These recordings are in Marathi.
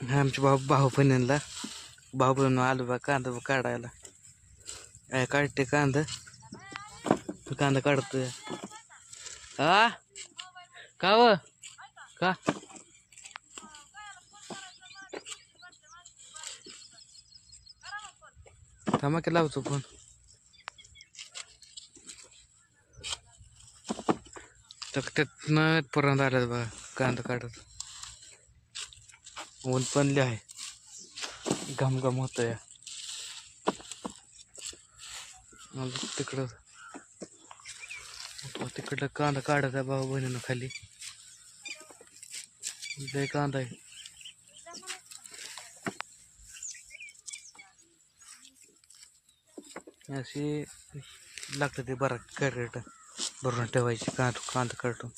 आमच्या भाऊ भाऊ बहिणीला भाऊ बहिण आलो बा कांदा बा काढायला. काढते कांदा. कांदा काढतोय. हा का व? का? धमाके लावतो फोन. तर त्यातनं पर्यंत आलं बघा कांदा काढत. ऊन पण आहे. घमघम होत या तिकडं तिकडं कांदा काढायचा भाऊ बहिणीनं खाली. लय कांदा आहे. अशी लागतं ते बरं कॅरेट भरून ठेवायची कांदा कांदा काढून.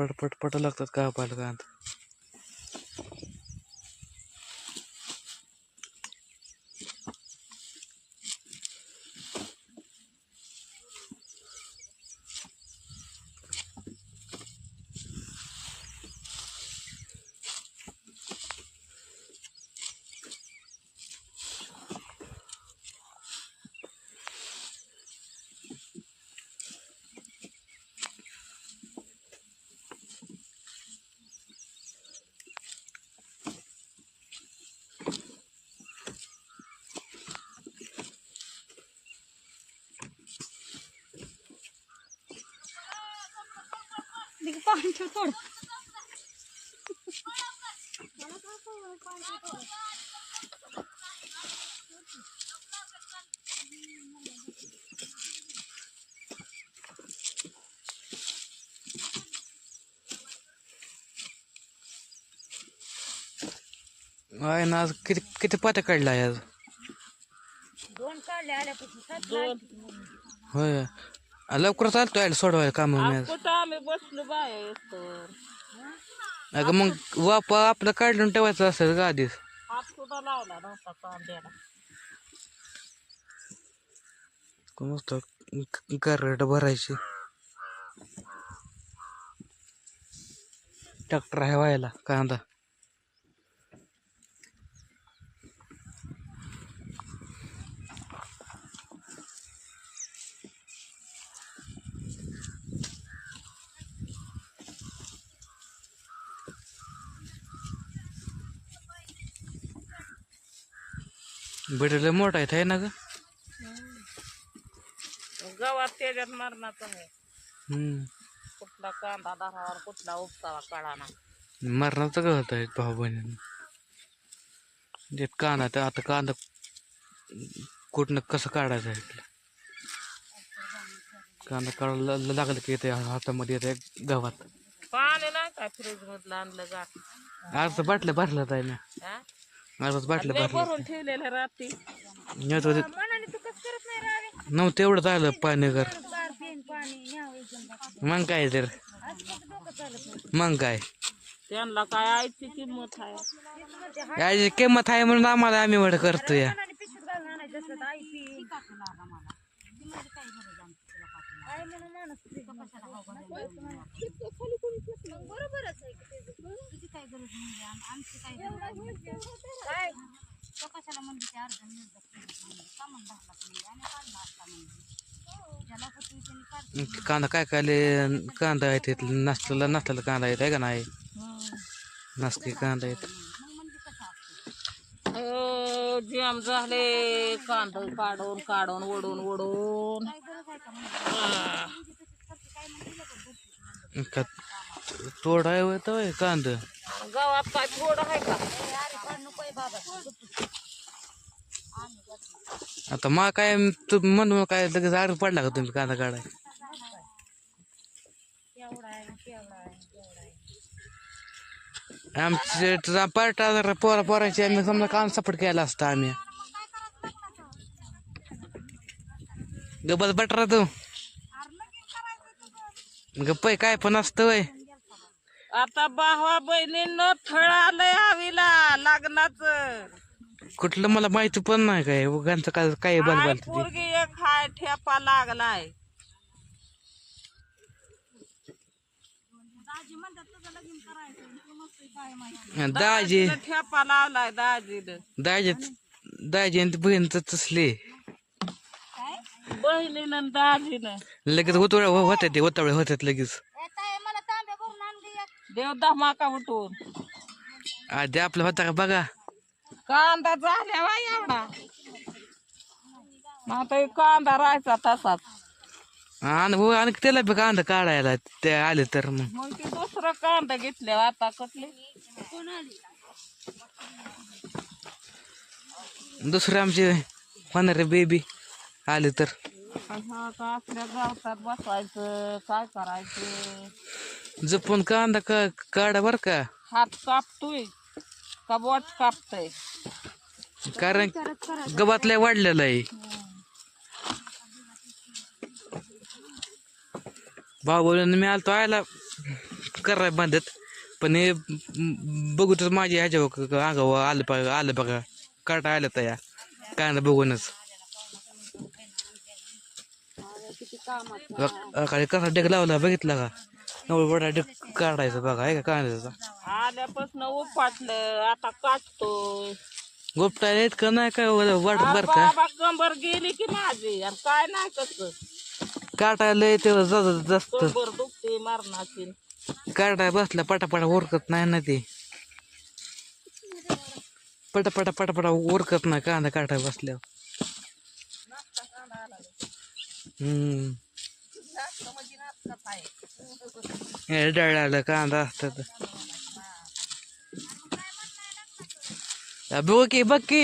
पट पट पट लागतात का पाहिलं कांदा पाणी ठेव थोडं आहे ना आज किती किती पात्या काढल्या आज? दोन काढले आल्यापासून. सात होय. आ, लवकर चालतो आहे सोडवायला काम कुठं आम्ही बसलो बाय तर? अगं मग वाप आपलं काढून ठेवायचं असेल का आधीच. हात सुद्धा लावला नव्हता कांद्याला मस्त करड भरायची. ट्रॅक्टर आहे व्हायला कांदा. बेडले मोठा आहे है ना ग? गावात त्याच्यात मरणाचं आहे. हम्म. कुठला कांदा धरावा कुठला उपसावा कळाना. मरणाचं गळत आहे भाऊ बहिणीनं. जे कांदा तर आता कांदा कुठनं कसं काढायचं आहे इथलं? कांदा काढायला ल- लागलं की येते हातामध्ये येते गावात. पाणी नाही काय फ्रीज मधलं आणलं का आज बाटल्या भरल्या आहे ना हा? लय भरल्या. भरून ठेवलेलं रात्री येत होते. मनाने तू कसं करत नाही रावे नव्हतं एवढं झालं पाणी घर. बार पेन पाणी न्यावं एकदम बाकी. मग काय तर. आज कसं डोकं चालत नाही. मग काय. त्यांना काय आयची किंमत आहे? तेच म्हणते, हा याची किंमत आहे म्हणून आम्हाला आम्ही वड करतो या. मनाने पिशवीत घालून आणायचं असलं तर आई पी. काय म्हणून माणूस फ्रीजमध्ये मग बरोबरच आहे की. किती काय गरज म्हणजे आम- आमची काय गरज आहे? काय तो कशाला म्हणजे ते अर्ध निर्धार का म्हणला म्हणजे आणि काढला असता म्हणजे ज्याला होती त्यांनी काढ कांदा काय काय कांदा आहे तिथलं नसलेला नसलेला कांदा येत आहे का नाही? नासकी कांदा येत मग म्हणजे कसं असतं अ, जाम झाले कांद काढून काढून ओढून ओढून. गरज आहे का म्हणजे तोडाय होत कांदा? गावात काय थोडं आहे का? आता मा काय म्हणून काय लगेच आड पडला का तुम्ही कांदा काढाय आमचे तुझा पार्टा जरा पोरा पोराची आम्ही समजा कांदा सपट केला असता आम्ही. गबत बटरा तू. गप्प काय पण असतं वय आता भावा बहिणींनो थळ आलंय आवीला लग्नाचं. कुठलं मला माहिती पण नाही काय. उगांचं काय काय हाय पोरगी एक हाय ठेपा लागलाय. दाजी तिनं ठेपा लावलाय दाजीनं. दाजी दाजी आणि ती बहीण तर तसली. बहिणीनं आणि दाजीनं. लगेच उतवळ होत्या ते उतवळे होत्यात लगेच ताई मला तांब्या भरून आण गं एक. देव धमाका उठून. आधी आपलं होता का बघा. कांदा झाल्या बा एवढा. मग आता हे कांदा राहायचा तसाच. आणि हो आणि त्याला बी कांदा काढायला ते आले तर मग. मग ते दुसरं कांदा घेतले आता कसले? दुसरे आमचे होणारे बेबी आले तर. हा का आपल्या गावतात बसायचं काय करायचं? जपून कांदा का काढा बर का? हात कापतोय का बोट कापतय? कारण गबातल्या वाढलेलं आहे. भाऊ मी आलतो आयला कराय बांधत पण हे बघूतच माझी ह्याच्या अंगावर आलं बघा आलं बघा काटा आलं तर या कांदा बघूनच. कसा डेक लावला बघितला का? डेक काढायचा बघा आहे का कांद्याचा? आल्यापासून उपाटलं आता काटतोय गोपटा येत का? नाही काय वाट बर का? बाबा कंबर गेली की माझी आणि काय नाही कस काटायला येते जास्त. कंबर दुखते मरणाची. काटाय बसला पटापटा उरकत नाही ना ते. पटापटा पटापटा उरकत नाही कांदा काटाय बसल्यावर. हम्म. हे डळाला कांदा असतात बघ की बघ की.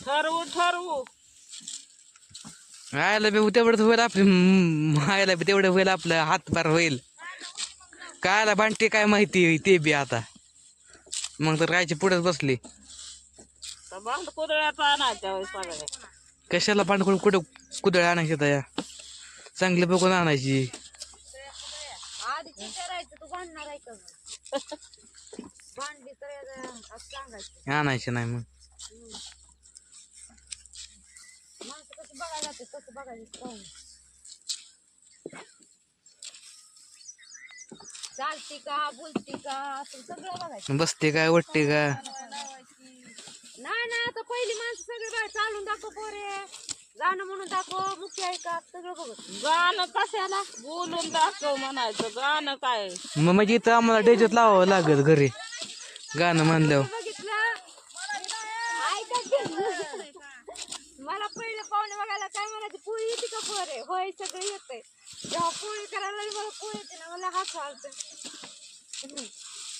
ठरवू ठरवू. आयला बी तेवढंच होईल आपली. आयला बी तेवढं होईल आपलं. हातभार होईल. कायला बांधते काय माहिती ते बी आता. मग तर कायची पुढेच बसली. कुदळ्याचा आणायच्या कशाला पाणकुड कुठं कुदळ आणायची या? चांगले बघून आणायची. आणायची नाही मग. चालती का बोलती का सगळं बघायचं. बसते काय वटते का? नाही ना आता पहिली माणसं सगळे बाहेर चालून दाखव पोरे. गाणं म्हणून दाखव मुख्य आहे का? सगळं बघत गाणं कशाला? बोलून दाखव म्हणायचं. गाणं काय? मग म्हणजे इथं आम्हाला डेजत लावावं लागत घरी. गाणं म्हणल्यावर. बघितलं. ऐका की. मला पहिले पाहुणे बघायला काय म्हणायचे पोळी येते का पोरे? होय सगळं येतंय. जेव्हा पोळी करायला लागली, मला पोळी येते ना मला हात आलत.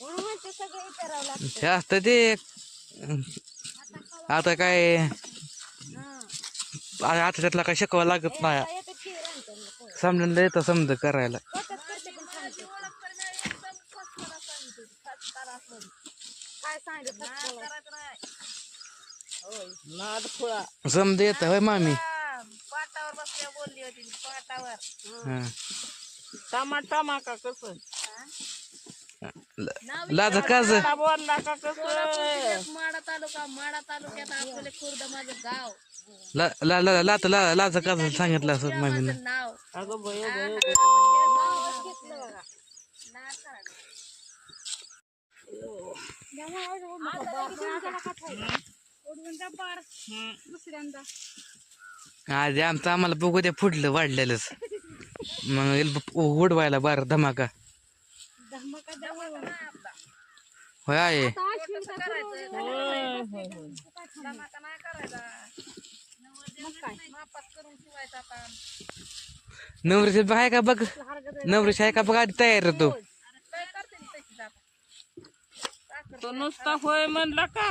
म्हणून म्हणते सगळं विचारावं लागतं. हे असतं ते आता काय? अरे आता त्यातला काय शिकवा लागत नाही. समजून येतं समज करायला. समज येत होय मामी. पाटावर बसल्या बोलली होती पाटावर टमा टमा का कसं लाज काज बोलला का कस माडा तालुका माडा तालुक्यात आपले खुर्द माझं गाव. ला ला ला लाज ला लाज काज सांगितलं असं मामीनं नाव अगं भयो भयो घेतलं बघा दुसऱ्यांदा आधी आमचं आम्हाला बघू द्या फुटलं वाढलेलंच मग उडवायला बार धमाका होय आहे नवरीचे आहे का बघ? नवरीचे आहे का बघ? आधी तयार होतो. तो नुसता होय म्हणला का?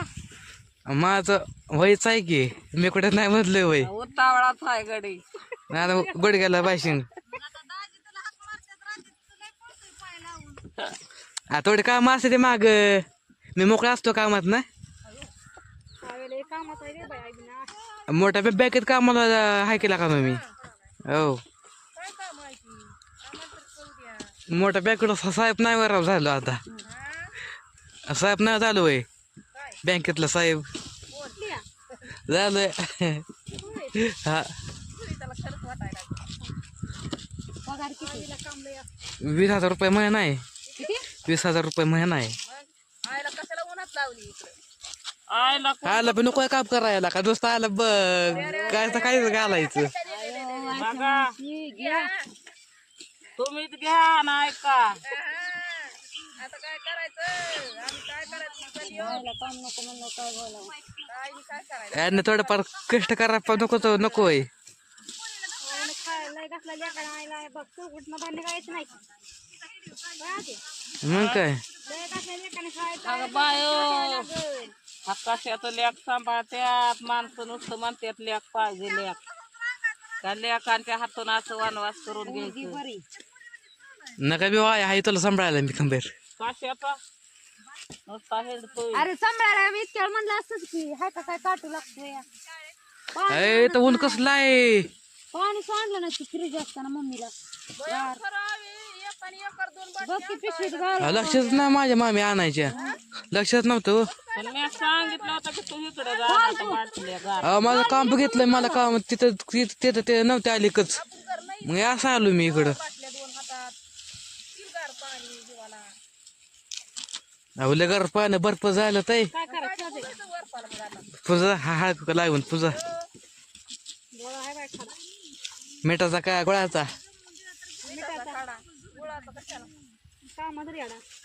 माझं व्हायचं आहे की मी कुठे नाही म्हटलं वय उतावळाच आहे गडी. आता गुडघ्याला बाशिंग आ थोडे काम असते ते माग. मी मोकळा असतो कामात ना. कामाचं आहे रे बाई मोठ्या बँकेत कामाला हाय केला का मी हो. काय काम आहे ती आम्हाला तर करू द्या मोठ्या बँकेत साहेब नाही वर झालो आता. हा साहेब नाही झालो काय बँकेतला साहेब. झालोय. हा. तुम्ही त्याला खरंच वाटायला लागलं. पगार किती काम लय असतं. वीस हजार रुपये महिना आहे. किती? वीस हजार रुपये महिना आहे. मग आईला कशाला उन्हात लावली इकडे? आयला आला पण नको काम करायला का? दोस्त आला बघ. काय तर काय घालायचं. बघा तुम्हीच घ्या ना ऐका. आता काय करायचं? आम्ही काय करायचं? चल येऊ. काम नको म्हणलं काय बोलावं? आईने काय करायचं? यांना थोडंफार कष्ट करा पण नको तो नको आहे नाही? मग काय? अगं बायो. आकाशात लेख सांभाळत्यात माणसं नुसतं म्हणतात लेख पाहिजे लेख. त्या लेखांच्या हातून असं वनवास करून घ्यायचं. नका बी वाय आहे तुला सांभाळायला मी खंबेर. कशाचा? नुसता हेडतोय. अरे सांभाळायला मी इतक्या म्हणलं असतंच की हाय का काय काटू लागतोय? अय तर ऊन कसलं आहे? पाणी सांडलं ना ती फ्रीज असताना मम्मीला की पिशवीत घाल अहो, लक्षच नाही माझ्या मामी आणायच्या. लक्षात नव्हतं हो. पण मी सांगितलं होतं की तू इकडे जा आता बाटल्या गार अहो माझं काम बघितलंय मला काम. तिथं तिथं तिथं ते नव्हते आले कच मग असं आलो मी इकडं. बाटल्या दोन हातात. किलगार पाणी जीवाला. अहो लगर पानं बर्फ झालं ताई. पुजा हा हा लागून पुजा. मिठाचा काय गोळ्याचा मिठाचा खाडा गुळाचा कशाला कामात रेडा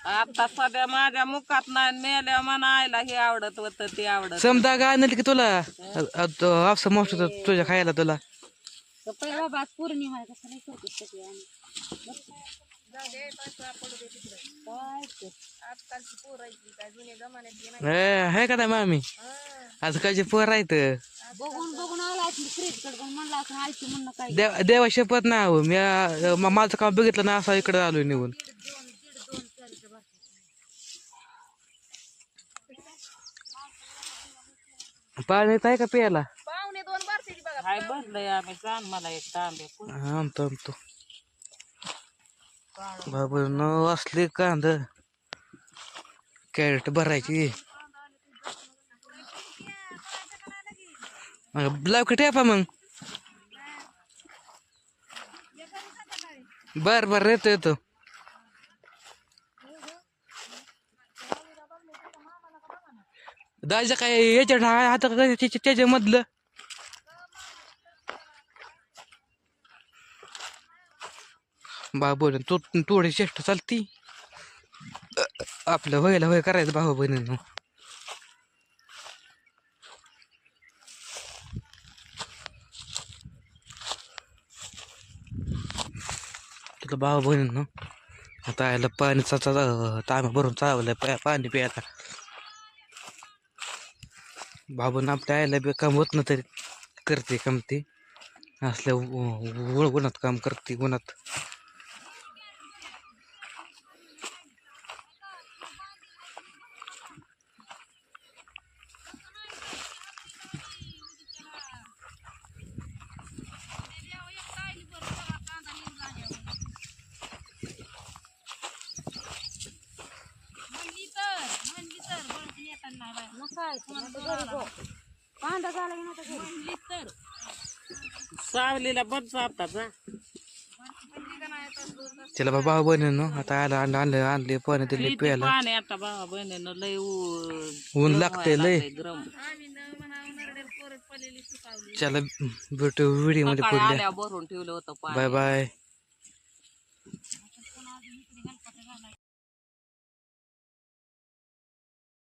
आता सध्या माझ्या मुखात नाही मेल्या म्हणायला हे आवडत होत ते आवडत समजा काय आणलं की तुला आपसा मस्त तुझ्या खायला तुला. बाबा आज पौर्णिमा आहे नाही काय काय नाही का नाही मामी? आज कायचे पोर आहेत? काय? देव शपथ नाही हो. म- माझं काम बघितलं ना असं इकडे आलो निघून. पाणी येत आहे का प्यायला? पाहुणे दोन बारतीची बघा. हाय बसलंय आम्ही. जाण मला एक तांबे. हा, आणतो आणतो. बाबा न असले कांद. कॅरेट भरायची. ब्लाव ठेपा मग. बर बर येतो येतो. जायचं काय याच्या हात त्याच्या मधलं बोल तो थोडी चेष्टा चालती आपलं व्हायला होय करायचं भाऊ बहिणीनं तुला भाऊ बहिणीनं आता यायला पाणी तांब्या भरून चावलं पाणी प्यायला बाबून आपल्या आईला बी काम होत ना तरी करते काम ते असल्या उ- उ- उन्हात काम करते उन्हात मग काय ते? आता घरी गो. कांदा झाला की नव्हता घरी सावलीला बंद जातात जा त्याला बा भाऊ बहिणीनं आता आलं आणलं आणलं आणले पाणी दिले प्यायला. पाणी आता भावा बहिणीनं लय ऊन लागते लय गरम. त्याला भेटू व्हिडिओमध्ये आल्या भरून ठेवलं होतं पाणी. Bye bye